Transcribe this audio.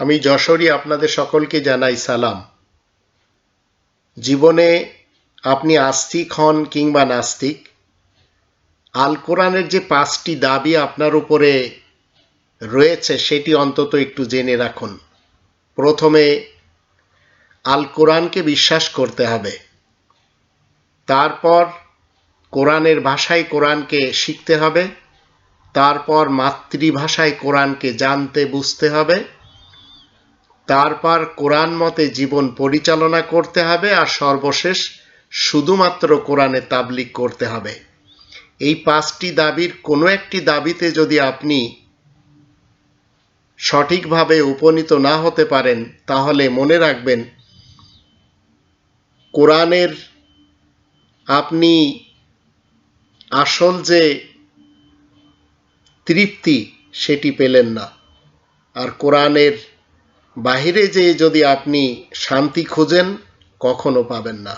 আমি যশোরী আপনাদের সকলকে জানাই সালাম। জীবনে আপনি আস্তিক হন কিংবা নাস্তিক, আল কোরআনের যে পাঁচটি দাবি আপনার উপরে রয়েছে সেটি অন্তত একটু জেনে রাখুন। প্রথমে, আল কোরআনকে বিশ্বাস করতে হবে। তারপর কোরআনের ভাষায় কোরআনকে শিখতে হবে। তারপর মাতৃভাষায় কোরআনকে জানতে, বুঝতে হবে। তারপর কোরআন মতে জীবন পরিচালনা করতে হবে আর সর্বশেষ শুধুমাত্র কোরআনে তাবলিক করতে হবে। এই পাঁচটি দাবির কোনো একটি দাবিতে যদি আপনি সঠিকভাবে উপনীত না হতে পারেন, তাহলে মনে রাখবেন, কোরআনের আপনি আসল যে তৃপ্তি, সেটি পেলেন না। আর কোরআনের বাহিরে যেয়ে যদি আপনি শান্তি খোঁজেন কখনো পাবেন না।